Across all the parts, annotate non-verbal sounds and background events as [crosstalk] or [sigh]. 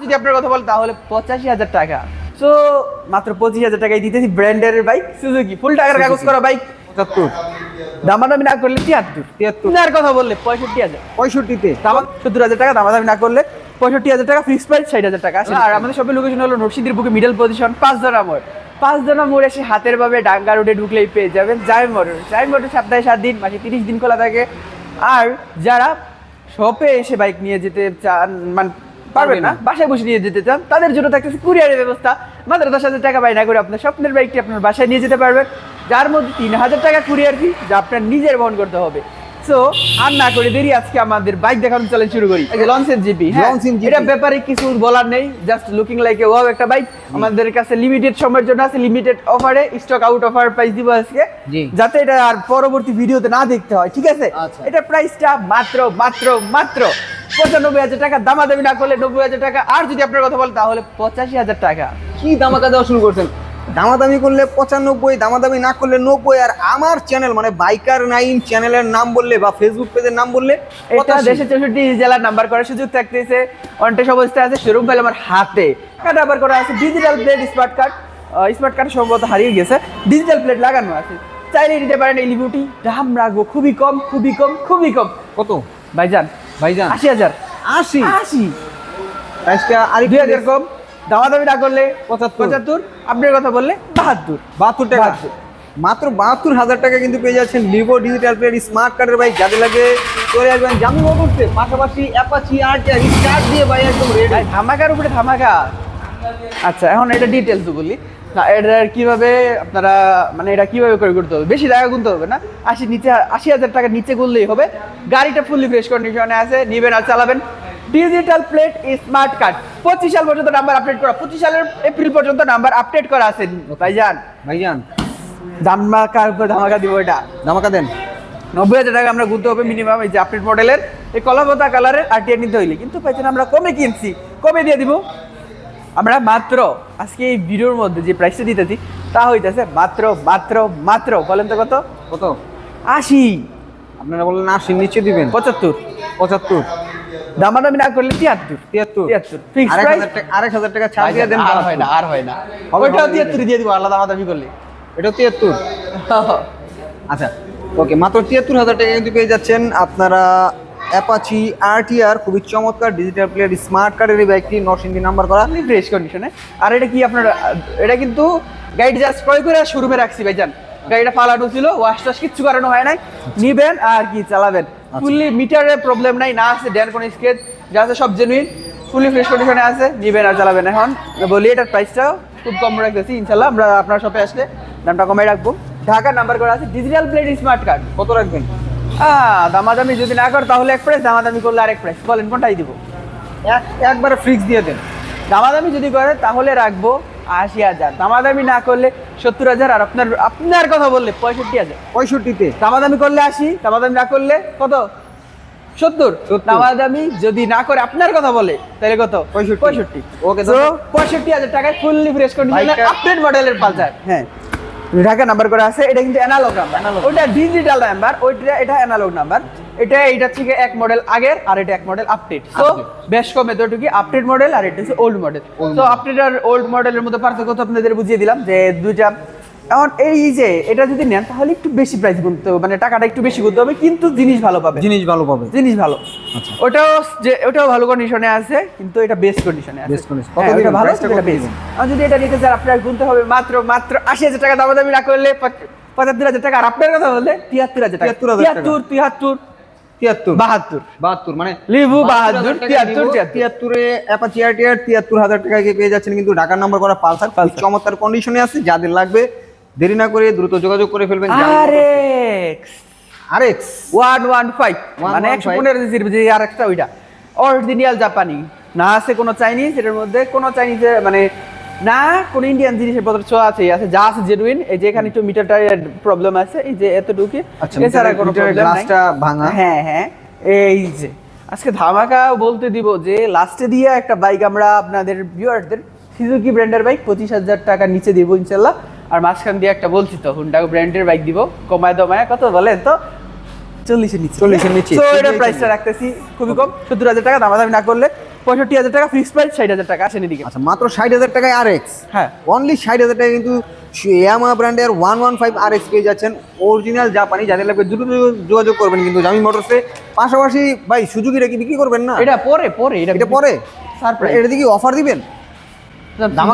যদি আপনার কথা বলেন তাহলে পঁচাশি হাজার টাকা। তো মাত্র পঁচিশ হাজার টাকায় দিতেছি ব্র্যান্ডের বাইক সুজুকি ফুল টাকার কাগজ করা বাইক পঁচাত্তর দামাদামি না করলে তিয়াত্তর। তিয়াত্তর। আর কথা বললে পঁয়ষট্টি হাজার। পঁয়ষট্টিতে। দামা সত্তর হাজার টাকা দামাদামি না করলে পঁয়ষট্টি হাজার টাকা ফিক্স প্রাইস ষাট হাজার টাকা। আর আমাদের সবের লোকেশন হলো নরসিংদীর বুকে মিডল পজিশন পাঁচ জনা মোড়। পাঁচ জনা মোড় এসে হাতের ভাবে ডাঙ্গা রোডে ঢুকলেই পেয়ে যাবেন জাই মোটর জাই মোটর সপ্তাহে সাত দিন মাসে তিরিশ দিন খোলা থাকে। আর যারা শপে এসে বাইক নিয়ে যেতে চান মানে পারবেন না। বাসায় বসে নিয়ে যেতে চান তাদের জন্য থাকতেছে কুরিয়ারের ব্যবস্থা। মাত্র দশ হাজার টাকা করে আপনার স্বপ্নের বাইকটি আপনার বাসায় নিয়ে যেতে পারবেন। যার মধ্যে তিন হাজার টাকা কুরিয়ার ফি যা আপনার নিজের বহন করতে হবে। সো আর না করে দেরি আজকে আমাদের বাইক দেখানো চলে শুরু করি। লঞ্চের জিপি এটা ব্যাপারে কিছু বলার নেই just looking like a wow একটা বাইক আমাদের কাছে লিমিটেড সময়ের জন্য আছে লিমিটেড অফারে স্টক আউট অফার প্রাইস দিব আজকে। যাতে এটা আর পরবর্তী ভিডিওতে না দেখতে হয় ঠিক আছে? আচ্ছা। এটা প্রাইসটা মাত্র মাত্র মাত্র। পঁচানব্বই হাজার টাকা দামাদামি না করলে নব্বই হাজার টাকা। আর যদি আপনার কথা বলেন তাহলে পঁচাশি হাজার টাকা। কি দামাকা দেওয়া শুরু করছেন? দামাদামি করলে পঁচানব্বই দামাদামি না করলে নব্বই আর আমার চ্যানেল মানে বাইকার নাইন চ্যানেলের নাম বললে বা ফেসবুক পেজের নাম বললে এটা 85 দেশের চৌষট্টি জেলার নাম্বার করার সুযোগ থাকতেছে। অন্টেস অবস্থায় আছে শোরুম ফাইল আমার হাতে। কার্ড আবার করা আছে digital plate smart card smart card সম্ভবত হারিয়ে গেছে। ডিজিটাল প্লেট লাগানো আছে। চাইলে নিতে পারেন এই লিভিউটি দাম রাখব খুবই কম খুবই কম খুবই কম। কত? ভাইজান ভাইজান। আশি হাজার। আশি? আশি। প্রাইসটা আর দুই হাজার কম। দামাদামি না করলে পঁচাত্তর। পঁচাত্তর। আপনার কথা বললে বাহাত্তর। বাহাত্তর টাকা। মাত্র বাহাত্তর হাজার টাকা কিন্তু পেয়ে যাচ্ছেন লিভো ডিজিটাল প্লেট স্মার্ট কার্ডের বাইক যাদের লাগে চলে আসবেন জামি করতে পাশাপাশি অ্যাপাচি আর স্টার্ট দিয়ে ভাই একদম রেডি ভাই, ধামাকার উপরে ধামাকা। আচ্ছা এখন এটা ডিটেলস বলি। না এটা কীভাবে আপনারা মানে এটা কীভাবে করে করতে হবে? বেশি টাকা গুনতে হবে না? আশি নিচে আশি হাজার টাকা নিচে গুনলেই হবে। গাড়িটা ফুললি ফ্রেশ কন্ডিশনে আছে নিবেন আর চালাবেন। ডিজিটাল প্লেট স্মার্ট কার্ড পঁচিশ সাল পর্যন্ত নাম্বার আপডেট করা। পঁচিশ সালের এপ্রিল পর্যন্ত নাম্বার আপডেট করা আছে ভাইজান। ভাইজান। ধামাকার উপর ধামাকা দিব এটা। ধামাকা দেন। নব্বই হাজার টাকা আমরা গুনতে হবে মিনিমাম এই যে আপডেট মডেলের এই কলাপতা কালারের আরটিআর নিতে হইলে। কিন্তু পাইছেন আমরা কমে কিনছি। কমে দিয়ে দিব। আমরা মাত্র আজকে এই ভিডিওর মধ্যে যে প্রাইসটা দিতেছি তা হইতেছে মাত্র মাত্র মাত্র বলেন তো কত? কত? আশি। আপনারা বললেন আশি নিচে দিবেন। পঁচাত্তর। পঁচাত্তর। দামাদামি না করলে তিয়াত্তর। তিয়াত্তর। তিয়াত্তর। ফিক্স প্রাইস হাজার টাকা আরেক হাজার টাকা ছাড় দিয়ে দেন আর হয় না আর হয় না। হবে, ওইটাও তিয়াত্তর দিয়ে দিব আলাদা দামাদামি করলে। এটা তিয়াত্তর। [laughs] আচ্ছা ওকে মাত্র তিয়াত্তর হাজার টাকা কিন্তু পেয়ে যাচ্ছেন আপনারা অ্যাপাচি আরটিআর খুবই চমৎকার ডিজিটাল প্লেয়ার স্মার্ট কার্ডের এই বাইকটি নরসিংদী নাম্বার করা। ফুললি ফ্রেশ কন্ডিশনে আর এটা কি আপনার এটা কিন্তু গাড়ি জাস্ট ক্রয় করে শোরুমে রাখছি ভাইজান। গাড়িটা ফালানো ছিল ওয়াশ টাশ কিচ্ছু করানো হয় নাই। নিবেন আর কি চালাবেন। ফুললি মিটারের প্রবলেম নাই না আছে ড্যান কোনো স্কেচ যা আছে সব জেনুইন ফুললি ফ্রেশ কন্ডিশনে আছে নিবেন আর চালাবেন এখন। বলি এটার প্রাইসটাও খুব কম রাখতেছি ইনশাল্লাহ। আমরা আপনার শপে আসলে দামটা কমে রাখব। ঢাকার নাম্বার করা আছে ডিজিটাল প্লেট স্মার্ট কার্ড কত রাখবেন? দামাদামি যদি না কর তাহলে এক প্রাইস দামাদামি করলে আরেক প্রাইস বলেন কোনটাই দিব? এক একবারে ফিক্স দিয়ে দেন। দামাদামি যদি করে তাহলে রাখব আশি হাজার। দামাদামি না করলে সত্তর হাজার আর আপনার আপনার কথা বললে পঁয়ষট্টি হাজার। পঁয়ষট্টিতে। দামাদামি করলে আশি দামাদামি না করলে কত? সত্তর। 70 দামাদামি যদি না করে আপনার কথা বলে তাহলে কত? 65 পঁয়ষট্টি। Okay, তো পঁয়ষট্টি হাজার টাকায় ফুললি ফ্রেশ কন্ডিশনের আপডেট মডেলের পালসার। হ্যাঁ। ঢাকা নাম্বার করে আছে এটা কিন্তু অ্যানালগ নাম্বার। ওটা ডিজিটাল নাম্বার ওইটা এটা অ্যানালগ নাম্বার এটা এটা থেকে এক মডেল আগের আর এটা এক মডেল আপডেট তো বেশ কমে তো এতটুকু আপডেট মডেল আর এটা হচ্ছে ওল্ড মডেল তো আপডেট আর ওল্ড মডেলের মধ্যে পার্থক্য তো আপনাদের বুঝিয়ে দিলাম যে দুইটা এখন এই যে এটা যদি নেন তাহলে একটু বেশি প্রাইস গুনতে হবে। মানে টাকাটা একটু বেশি গুনতে হবে কিন্তু জিনিস ভালো পাবে জিনিস ভালো পাবে। জিনিস ভালো। আচ্ছা। ওটাও যে ওটাও ভালো কন্ডিশনে আছে কিন্তু এটা বেস্ট কন্ডিশনে আছে। হ্যাঁ, কত ওটা ভালো এটা বেস্ট আর যদি এটা নিতে চান আপনার গুনতে হবে মাত্র মাত্র আশি হাজার টাকা দামা দামি না করলে পঁচ- পঁচাত্তর হাজার টাকা। আর আপনার কথা বললে তিয়াত্তর হাজার টাকা। 73,000 টাকা। তিয়াত্তর তিয়াত্তর। তিয়াত্তর। বাহাত্তর। বাহাত্তর মানে বাহাত্তর তিয়াত্তর তিয়াত্তরে। অ্যাপাচি তিয়াত্তর হাজার টাকায় পেয়ে যাচ্ছেন। কিন্তু ঢাকার নাম্বার করা পালসার। চমৎকার কন্ডিশনে আছে। যাদের লাগবে দেরি না করে দ্রুত যোগাযোগ করে ফেলবেন ওয়ান ওয়ান ফাইভ মানে 115 একশো পনেরো যে আর একটা ওইটা। অরিজিনাল জাপানি না আছে কোনো চাইনিজ এটার মধ্যে কোনো চাইনিজের মানে না কোনো ইন্ডিয়ান জিনিসের পত্র ছোঁয়া আছে আছে যা আছে জেনুইন এই যে এখানে একটু মিটারটা প্রবলেম আছে এই যে এতটুকু। আচ্ছা, এছাড়া কোনো প্রবলেম নাই। গ্লাসটা ভাঙা। হ্যাঁ হ্যাঁ। এই যে আজকে ধামাকা বলতে দিব যে লাস্টে দিয়ে একটা বাইক আমরা আপনাদের ভিউয়ারদের সিজুকি ব্র্যান্ডের বাইক পঁচিশ হাজার টাকা নিচে দিব ইনশাল্লাহ। আর মাঝখান দিয়ে একটা বলছি তো হুন্ডা ব্র্যান্ডের বাইক দিব। কমায় দমায় কত বলেন তো? চল্লিশের নিচে। 40 এর নিচে। তো এটা প্রাইসটা রাখতেছি খুবই কম সত্তর হাজার টাকা দামাদামি না করলে পঁয়ষট্টি হাজার টাকা ফিক্স প্রাইস ষাট হাজার টাকা আসেন এদিকে আচ্ছা মাত্র ষাট হাজার টাকায় আর এক্স হ্যাঁ। অনলি ষাট হাজার টাকা কিন্তু ইয়ামা ব্র্যান্ডের one one five R X পেয়ে যাচ্ছেন। অরিজিনাল জাপানি যাদের লাগবে দ্রুত যোগাযোগ করবেন কিন্তু জামি মোটরসে পাশাপাশি ভাই সুযোগিটা কি বিক্রি করবেন না? এটা পরে পরে এটা এটা পরে? সারপ্রাইজ এটা দিয়ে অফার দিবেন? দাম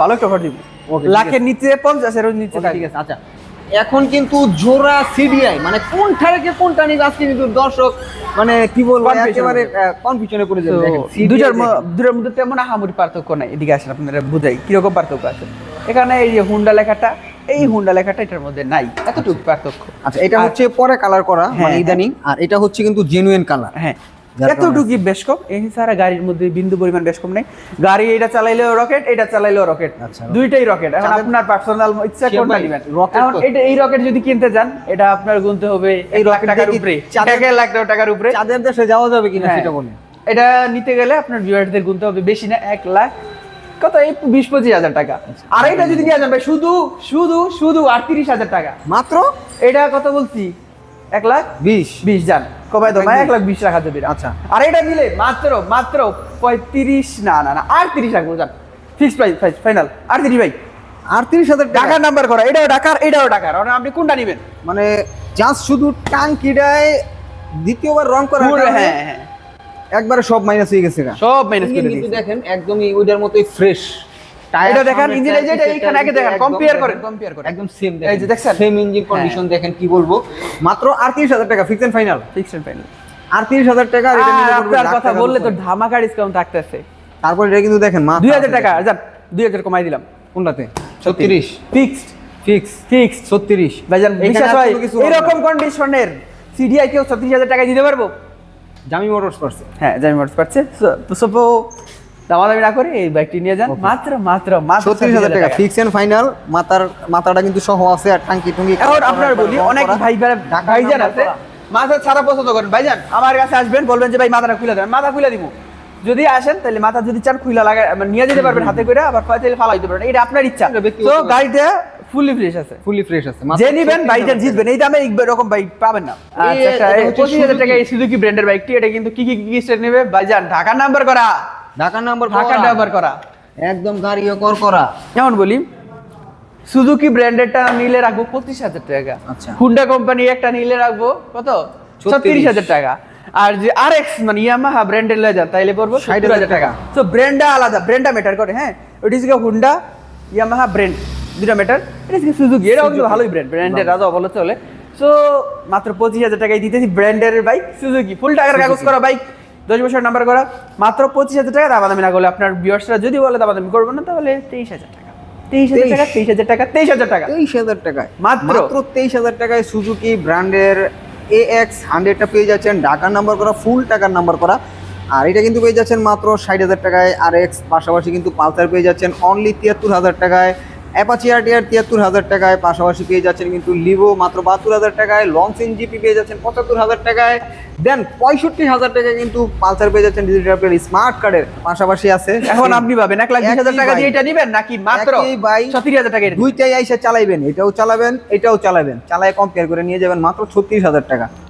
ভালো একটা অফার দিব। Okay, ঠিক লাখের নিচে পঞ্চাশের নিচে ঠিক আছে আচ্ছা। এখন কিন্তু জোড়া সিডিআই মানে কোনটা রেখে কোনটা নিবে আজকে কিন্তু দর্শক মানে কি বলব একেবারে কনফিউশনে পড়ে যাবে। দুটার দুটার মধ্যে তেমন আহামরি পার্থক্য নাই। এদিকে আসেন আপনারা বুঝাই কীরকম পার্থক্য আছে? এখানে এই যে হুন্ডা লেখাটা এই হুন্ডা লেখাটা এটার মধ্যে নাই। এতটুকু পার্থক্য। আচ্ছা এটা হচ্ছে পরে কালার করা মানে হ্যাঁ, ইদানিং আর এটা হচ্ছে কিন্তু জেনুইন কালার হ্যাঁ। এতটুকু বেশ কম? এই ছাড়া গাড়ির মধ্যে বিন্দু পরিমাণ বেশ কম নেই। গাড়ি এটা চালাইলেও রকেট এটা চালাইলেও রকেট। আচ্ছা। দুইটাই রকেট। এখন আপনার পার্সোনাল ইচ্ছা কোনটা নেবেন? এখন এটা এই রকেট যদি কিনতে যান এটা আপনার গুনতে হবে এই লাখ টাকার উপরে। এক লাখ টাকার উপরে। চাঁদের দেশে যাওয়া যাবে কিনা হ্যাঁ। সেটা বলে এটা নিতে গেলে আপনার ভিউয়ারদের গুনতে হবে বেশি না এক লাখ। কত? এই বিশ পঁচিশ হাজার টাকা। আর এটা যদি নিয়ে যান ভাই শুধু শুধু শুধু আটত্রিশ হাজার টাকা। মাত্র? এটা কত বলছি? এক লাখ? বিশ। বিশ যান। কমাই দাও এক লাখ বিশ রাখা যাবে আচ্ছা। আর এটা নিলে মাত্র মাত্র পঁয়ত্রিশ না না না আটত্রিশ রাখব যান ফিক্স প্রাইস ফাইনাল আটত্রিশ ভাই। আটত্রিশ হাজার টাকা। ঢাকার নাম্বার করা এটাও এটাও মানে আপনি কোনটা নেবেন? মানে জাস্ট শুধু টাঙ্কিটায় দ্বিতীয়বার রং করা হ্যাঁ হ্যাঁ। একবারে সব মাইনাস হয়ে গেছে সব মাইনাস করে দেখেন একদমই ওইটার মতোই ফ্রেশ এটা দেখেন, engine এই যে এটা আগে দেখেন, compare করেন, compare করেন। একদম সেম এই যে দেখছেন? সেম ইঞ্জিন কন্ডিশন দেখেন কি বলব? মাত্র আটত্রিশ হাজার টাকা fix and final fix and final আটত্রিশ হাজার টাকা এটা নিলে আপনার কথা বললে তো ধামাকা ডিসকাউন্ট থাকতেছে। তারপর এটা কিন্তু দেখেন মাত্র টাকা যান কমাই দিলাম। কোনটাতে? ফিক্সড ফিক্স ভাইজান বিশ্বাস হয়। এরকম কন্ডিশনের সিডিআই কেউ ছত্রিশ হাজার টাকা দিতে পারব? জামি মোটরস পারছে। হ্যাঁ জানি মোটরস পাচ্ছে দামাদামি না করে এই বাইকটি নিয়ে যান। মাত্র মাত্র মাত্র ছত্রিশ হাজার টাকা। ফিক্স এন্ড ফাইনাল মাথার মাথাটা কিন্তু সহ আছে আর টাঙ্কি টুঙ্কি এখন আপনার বলি অনেক ভাই ভাইজান আছে। মাথা ছাড়া পছন্দ করেন। ভাইজান আমার কাছে আসবেন বলবেন যে ভাই মাথাটা খুলে দেন। মাথা খুলে দিব। যদি আসেন তাহলে মাথা যদি চান খুলে লাগা মানে নিয়ে যেতে পারবেন হাতে করে আবার তাহলে ফালাই দিতে পারবেন। এটা আপনার ইচ্ছা। তো গাড়িটা ফুললি ফ্রেশ আছে। ফুলি ফ্রেশ আছে। যে নিবেন 36,000 বাইকটা জিতবেন। এই দামে এরকম বাইক পাবেন না। আচ্ছা পঁচিশ হাজার টাকা। এই সুজুকি ব্র্যান্ডের বাইকটি এটা কিন্তু কি কি কি নেবে? ভাইজান ঢাকার নাম্বার করা। ঢাকার নাম্বার ঢাকার নাম্বার করা। একদম গাড়ি কর করা। যেমন বলি সুজুকি ব্র্যান্ডেরটা নিলে রাখব পঁচিশ হাজার টাকা। আচ্ছা। হুন্ডা কোম্পানি একটা নিলে রাখব কত? ছত্রিশ। হাজার টাকা। আর যে আর এক্স মানে ইয়ামাহা ব্র্যান্ডের লয়ে যান তাইলে পড়ব ষাট হাজার টাকা। তো ব্র্যান্ডটা আলাদা ব্র্যান্ডটা ম্যাটার করে হ্যাঁ? ওইটি হচ্ছে হুন্ডা ইয়ামাহা ব্র্যান্ড দুটা ম্যাটার এটা হচ্ছে সুজুকি এটাও কিন্তু ভালোই ব্র্যান্ড ব্র্যান্ডের রাজা বলে চলে সো মাত্র পঁচিশ হাজার টাকায় দিতেছি ব্র্যান্ডের বাইক সুজুকি ফুল টাকার কাগজ করা বাইক দশ বছর নাম্বার করা মাত্র পঁচিশ হাজার টাকা দামাদামি না করলে আপনার ভিউয়ার্সরা যদি বলে দামাদামি করব না তাহলে তেইশ হাজার টাকা। তেইশ হাজার টাকা তেইশ হাজার টাকা তেইশ হাজার টাকা। তেইশ হাজার টাকায়। মাত্র। মাত্র তেইশ হাজার টাকায় সুজুকি ব্র্যান্ডের এ এক্স হান্ড্রেডটা পেয়ে যাচ্ছেন। ঢাকার নাম্বার করা ফুল টাকার নাম্বার করা। আর এটা কিন্তু পেয়ে যাচ্ছেন মাত্র ষাট হাজার টাকায়। আর এক্স পাশাপাশি কিন্তু পালসার পেয়ে যাচ্ছেন। অনলি তিয়াত্তর হাজার টাকায়। অ্যাপাচি আরটিআর তিয়াত্তর হাজার টাকায় পাশাপাশি পেয়ে যাচ্ছেন কিন্তু লিভো মাত্র বাহাত্তর হাজার টাকায় লঞ্চ জিপি পেয়ে যাচ্ছেন পঁচাত্তর হাজার টাকায় দেন পঁয়ষট্টি হাজার টাকায় কিন্তু পালসার পেয়ে যাচ্ছেন ডিজিটাল স্মার্ট কার্ডের পাশাপাশি আছে এখন আপনি পাবেন এক লাখ বিশ হাজার টাকা দিয়ে। এটা নিবেন নাকি মাত্র। সত্তর হাজার টাকা? দুইটাই আইসা চালাইবেন এটাও চালাবেন এটাও চালাবেন চালায় কম্পেয়ার করে নিয়ে যাবেন মাত্র ছত্রিশ হাজার টাকা